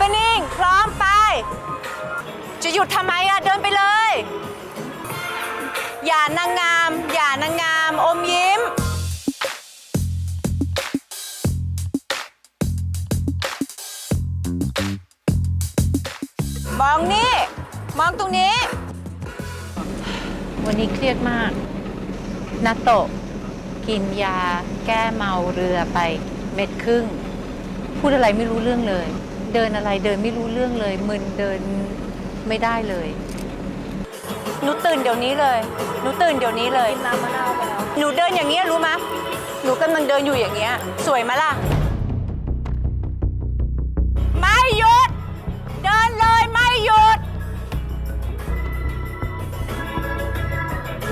opening พร้อมไป จะหยุดทำไมอะเดินไปเลย อย่านางงาม อย่านางงามอมยิ้ม มองนี่ มองตรงนี้ วันนี้เครียดมากนาโตะกินยาแก้เมาเรือไปเม็ดครึ่ง พูดอะไรไม่รู้เรื่องเลย เดินอะไรเดินไม่รู้เรื่องเลย มึนเดินไม่ได้เลยหนูตื่นเดี๋ยวนี้เลยหนูตื่นเดี๋ยวนี้เลยน้ำมะนาวไปแล้วหนูเดินอย่างเงี้ยรู้ไหมหนูกำลังเดินอยู่อย่างเงี้ย สวยไหมล่ะ ไม่หยุด เดินเลยไม่หยุด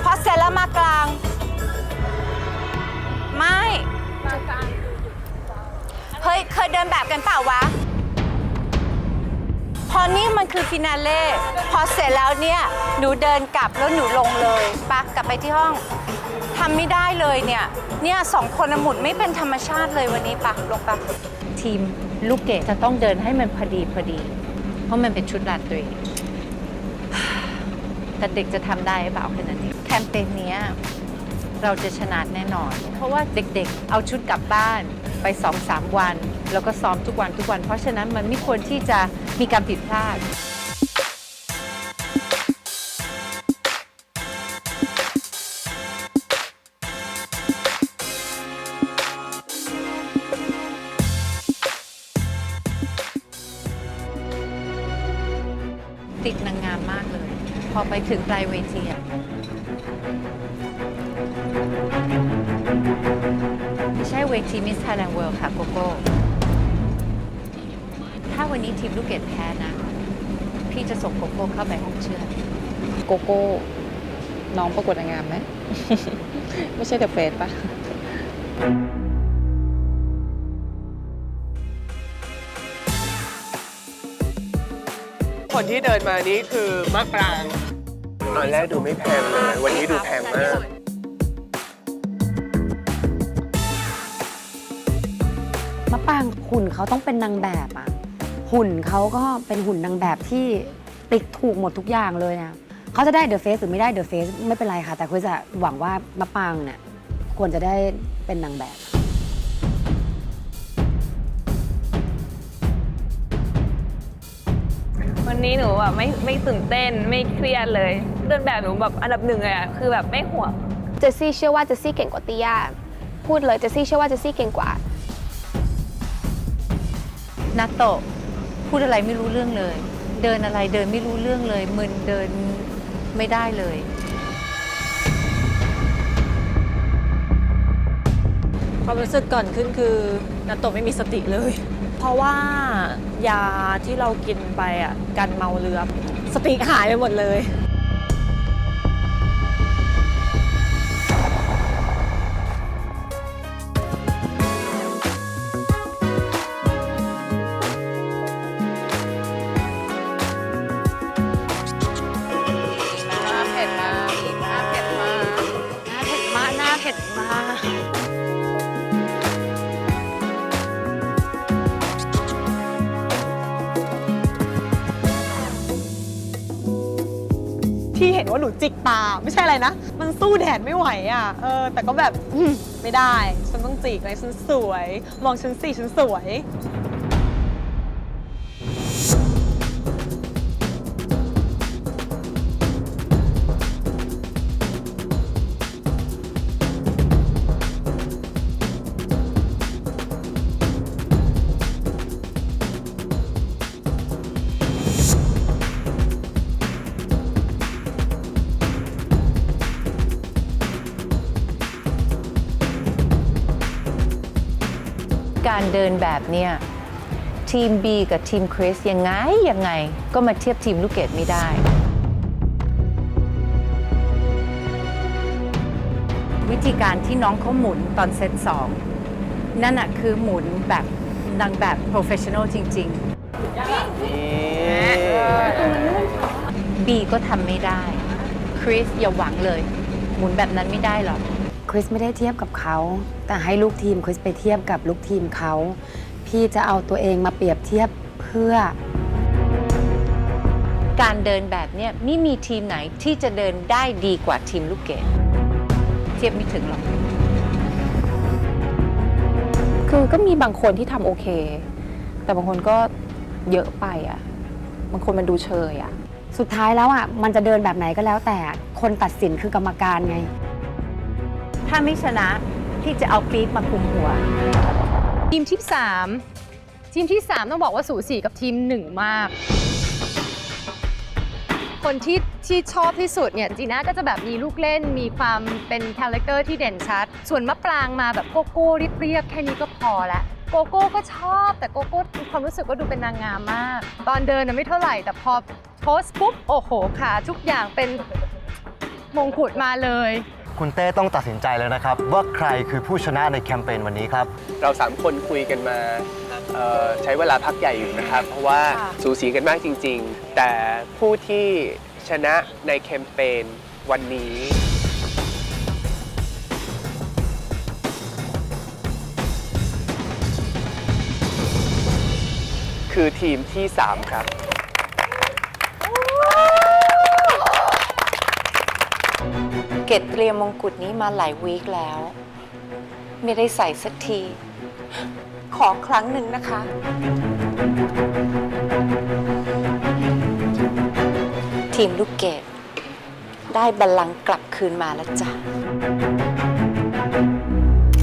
พอเสร็จแล้วมากลาง ไม่ เฮ้ย เคยเดินแบบกันเปล่าวะ พอนี่มันคือฟินาเล่พอเสร็จแล้วเนี่ยหนูเดินกลับแล้วหนูลงเลยปะกลับไปที่ห้องทำไม่ได้เลยเนี่ยเนี่ยสองคนน่ะหมุนไม่เป็นธรรมชาติเลยวันนี้ปะลงปะทีมลูกเกดจะต้องเดินให้มันพอดีพอดี เพราะมันเป็นชุดราตรี แต่เด็กจะทำได้หรือเปล่าแค่นั้นเองแคมเปญเนี้ยเราจะชนะแน่นอน เพราะว่าเด็กๆ เอาชุดกลับบ้าน ไปสองสามวัน แล้วก็ซ้อมทุกวันทุกวัน เพราะฉะนั้นมันไม่ควรที่จะมีการผิดพลาด ติดนางงามมากเลย พอไปถึงปลายเวทีอะ ไม่ใช่เวทีมิส s ท i แลนด์เวิลด์ค่ะโกโก้ ถ้าวันนี้ทีมลูกเกดแพ้นะ พี่จะส่งโกโก้เข้าไปห้องเชื่อดโกโก้ น้องประกวดนางงามไหม ไม่ใช่เดอะเฟสปะคนที่เดินมานี้คือมะปราง ตอนแรกดูไม่แพงเลย วันนี้ดูแพงมาก มะปรางหุ่นเขาต้องเป็นนางแบบอะหุ่นเขาก็เป็นหุ่นนางแบบที่ติ๊กถูกหมดทุกอย่างเลยนะเขาจะได้เดอะเฟสหรือไม่ได้เดอะเฟสไม่เป็นไรค่ะ แต่คุณจะหวังว่ามะปรางเนี่ยควรจะได้เป็นนางแบบ วันนี้หนูแบบไม่ไม่ตื่นเต้นไม่เครียดเลยเดินแบบหนูแบบอันดับหนึ่งเลยอะคือแบบไม่ห่วงเจสซี่เชื่อว่าเจสซี่เก่งกว่าติยาพูดเลยเจสซี่เชื่อว่าเจสซี่เก่งกว่า นาโตะพูดอะไรไม่รู้เรื่องเลย เดินอะไรเดินไม่รู้เรื่องเลย มึนเดินไม่ได้เลย ความรู้สึกก่อนขึ้นคือนาโตะไม่มีสติเลย เพราะว่ายาที่เรากินไปอะกันเมาเรือสติหายไปหมดเลย ผ็ดมาก ที่เห็นว่าหนูจิกตาไม่ใช่อะไรนะ มันสู้แดดไม่ไหวอะ เออ แต่ก็แบบอืมไม่ได้ ฉันต้องจิกเลยฉันสวย มองฉันสิฉันสวย การเดินแบบเนี้ยทีม B กับทีมคริสยังไงยังไงก็มาเทียบทีมลูกเกดไม่ได้ วิธีการที่น้องเขาหมุนตอนเซตสองนั่นอะคือหมุนแบบนางแบบ professional จริง ๆ B ก็ทำไม่ได้ คริสอย่าหวังเลย หมุนแบบนั้นไม่ได้หรอก คริสไม่ได้เทียบกับเขา แต่ให้ลูกทีมคริสไปเทียบกับลูกทีมเขา พี่จะเอาตัวเองมาเปรียบเทียบเพื่อ การเดินแบบเนี้ยไม่มีทีมไหนที่จะเดินได้ดีกว่าทีมลูกเกดเทียบไม่ถึงหรอก คือก็มีบางคนที่ทำโอเค แต่บางคนก็เยอะไปอะ บางคนมันดูเชยอะ สุดท้ายแล้วอะ มันจะเดินแบบไหนก็แล้วแต่คนตัดสินคือกรรมการไง ถ้าไม่ชนะที่จะเอาปี๊กมาคุมหัว ทีมที่3ทีมที่3ต้องบอกว่าสูสีกับทีม1มาก คนที่ที่ชอบที่สุดเนี่ยจีน่าก็จะแบบมีลูกเล่น มีความเป็นคาแรคเตอร์ที่เด่นชัด ส่วนมะปรางมาแบบโกโก้เรียบๆแค่นี้ก็พอละโกโก้ก็ชอบแต่โกโก้ความรู้สึกว่าดูเป็นนางงามมาก ตอนเดินน่ะไม่เท่าไหร่ แต่พอโพสปุ๊บ โอ้โหขาทุกอย่างเป็นมงกุฎมาเลย คุณเต้ต้องตัดสินใจแล้วนะครับ ว่าใครคือผู้ชนะในแคมเปญวันนี้ครับ เราสามคนคุยกันมาเอ่อใช้เวลาพักใหญ่อยู่นะครับ เพราะว่าสูสีกันมากจริง ๆ แต่ผู้ที่ชนะในแคมเปญวันนี้ คือทีมที่ 3 ครับ เกดเตรียมมงกุฎนี้มาหลายวีคแล้ว ไม่ได้ใส่สักที ขอครั้งหนึ่งนะคะ ทีมลูกเกดได้บัลลังก์กลับคืนมาแล้วจ้ะ